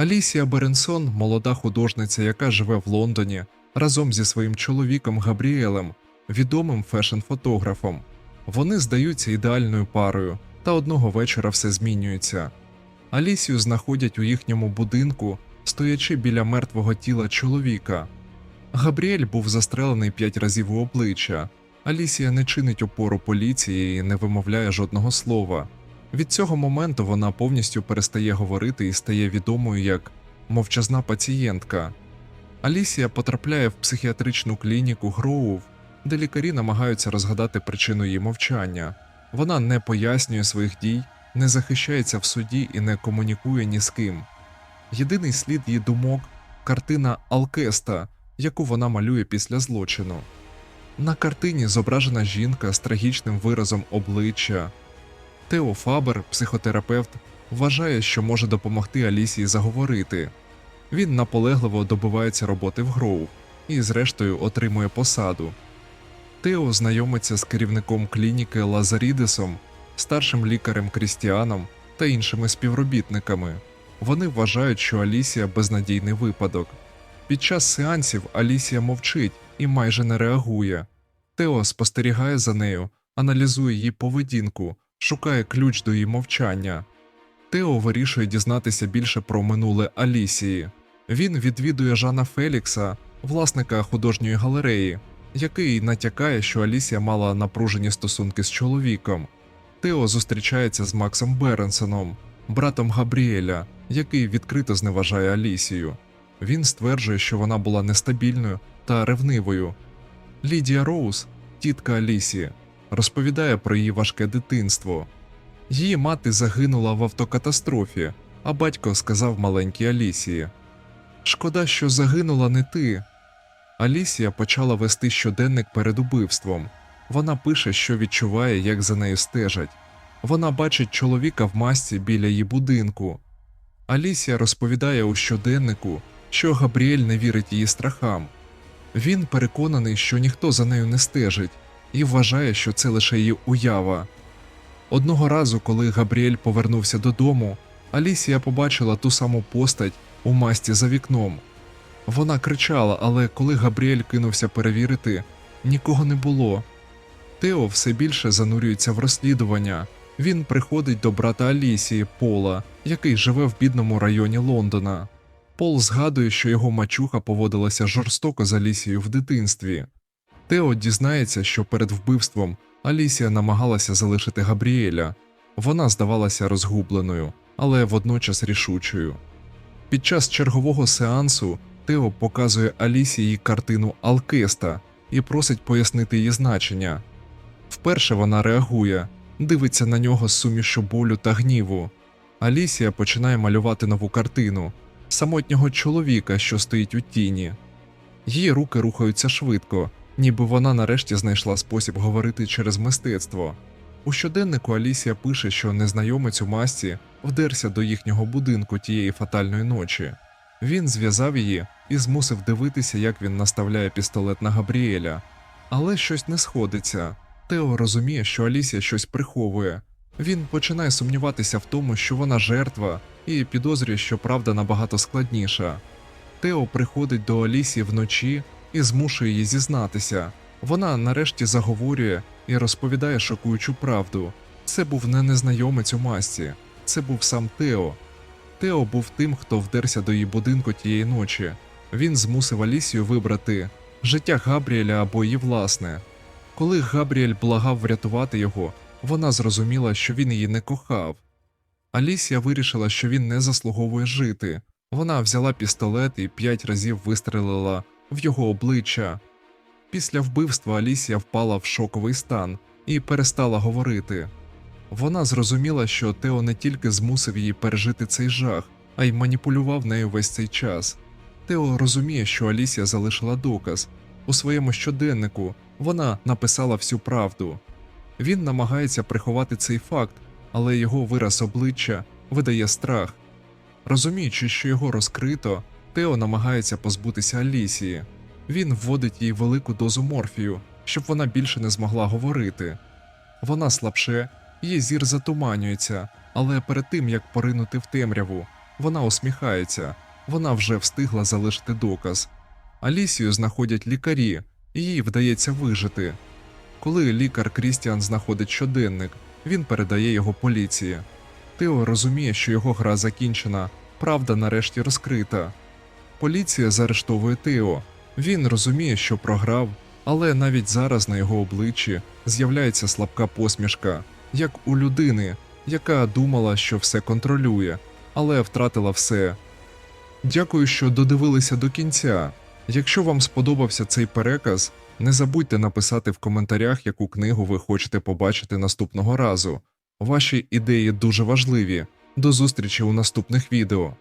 Алісія Беренсон, молода художниця, яка живе в Лондоні, разом зі своїм чоловіком Габріелем, відомим фешн-фотографом. Вони здаються ідеальною парою, та одного вечора все змінюється. Алісію знаходять у їхньому будинку, стоячи біля мертвого тіла чоловіка. Габріель був застрелений п'ять разів у обличчя. Алісія не чинить опору поліції і не вимовляє жодного слова. Від цього моменту вона повністю перестає говорити і стає відомою як мовчазна пацієнтка. Алісія потрапляє в психіатричну клініку Гроув, де лікарі намагаються розгадати причину її мовчання. Вона не пояснює своїх дій, не захищається в суді і не комунікує ні з ким. Єдиний слід її думок картина Алкеста, яку вона малює після злочину. На картині зображена жінка з трагічним виразом обличчя. Тео Фабер, психотерапевт, вважає, що може допомогти Алісії заговорити. Він наполегливо добивається роботи в Гроув і, зрештою, отримує посаду. Тео знайомиться з керівником клініки Лазарідесом, старшим лікарем Крістіаном та іншими співробітниками. Вони вважають, що Алісія безнадійний випадок. Під час сеансів Алісія мовчить і майже не реагує. Тео спостерігає за нею, аналізує її поведінку, шукає ключ до її мовчання. Тео вирішує дізнатися більше про минуле Алісії. Він відвідує Жана Фелікса, власника художньої галереї, який натякає, що Алісія мала напружені стосунки з чоловіком. Тео зустрічається з Максом Беренсоном, братом Габріеля, який відкрито зневажає Алісію. Він стверджує, що вона була нестабільною та ревнивою. Лідія Роуз, тітка Алісії, розповідає про її важке дитинство. Її мати загинула в автокатастрофі, а батько сказав маленькій Алісії: Шкода, що загинула не ти. Алісія почала вести щоденник перед убивством. Вона пише, що відчуває, як за нею стежать. Вона бачить чоловіка в масці біля її будинку. Алісія розповідає у щоденнику, що Габріель не вірить її страхам. Він переконаний, що ніхто за нею не стежить, і вважає, що це лише її уява. Одного разу, коли Габріель повернувся додому, Алісія побачила ту саму постать у масті за вікном. Вона кричала, але коли Габріель кинувся перевірити, нікого не було. Тео все більше занурюється в розслідування. Він приходить до брата Алісії Пола, який живе в бідному районі Лондона. Пол згадує, що його мачуха поводилася жорстоко з Алісією в дитинстві. Тео дізнається, що перед вбивством Алісія намагалася залишити Габріеля. Вона здавалася розгубленою, але водночас рішучою. Під час чергового сеансу Тео показує Алісії картину Алкеста і просить пояснити її значення. Вперше вона реагує, дивиться на нього з сумішю болю та гніву. Алісія починає малювати нову картину самотнього чоловіка, що стоїть у тіні. Її руки рухаються швидко, ніби вона нарешті знайшла спосіб говорити через мистецтво. У щоденнику Алісія пише, що незнайомець у масці вдерся до їхнього будинку тієї фатальної ночі. Він зв'язав її і змусив дивитися, як він наставляє пістолет на Габріеля. Але щось не сходиться. Тео розуміє, що Алісія щось приховує. Він починає сумніватися в тому, що вона жертва, і підозрює, що правда набагато складніша. Тео приходить до Алісії вночі і змушує її зізнатися. Вона нарешті заговорює і розповідає шокуючу правду. Це був не незнайомець у масці, це був сам Тео. Тео був тим, хто вдерся до її будинку тієї ночі. Він змусив Алісію вибрати життя Габріеля або її власне. Коли Габріель благав врятувати його, вона зрозуміла, що він її не кохав. Алісія вирішила, що він не заслуговує жити. Вона взяла пістолет і п'ять разів вистрелила в його обличчя. Після вбивства Алісія впала в шоковий стан і перестала говорити. Вона зрозуміла, що Тео не тільки змусив її пережити цей жах, а й маніпулював нею весь цей час. Тео розуміє, що Алісія залишила доказ. У своєму щоденнику вона написала всю правду. Він намагається приховати цей факт, але його вираз обличчя видає страх. Розуміючи, що його розкрито, Тео намагається позбутися Алісії. Він вводить їй велику дозу морфію, щоб вона більше не змогла говорити. Вона слабше, її зір затуманюється, але перед тим як поринути в темряву, Вона усміхається, вона вже встигла залишити доказ. Алісію знаходять лікарі, і їй вдається вижити. Коли лікар Крістіан знаходить щоденник, він передає його поліції. Тео розуміє, що його гра закінчена, правда нарешті розкрита. Поліція заарештовує Тео. Він розуміє, що програв, але навіть зараз на його обличчі з'являється слабка посмішка, як у людини, яка думала, що все контролює, але втратила все. Дякую, що додивилися до кінця. Якщо вам сподобався цей переказ, не забудьте написати в коментарях, яку книгу ви хочете побачити наступного разу. Ваші ідеї дуже важливі. До зустрічі у наступних відео.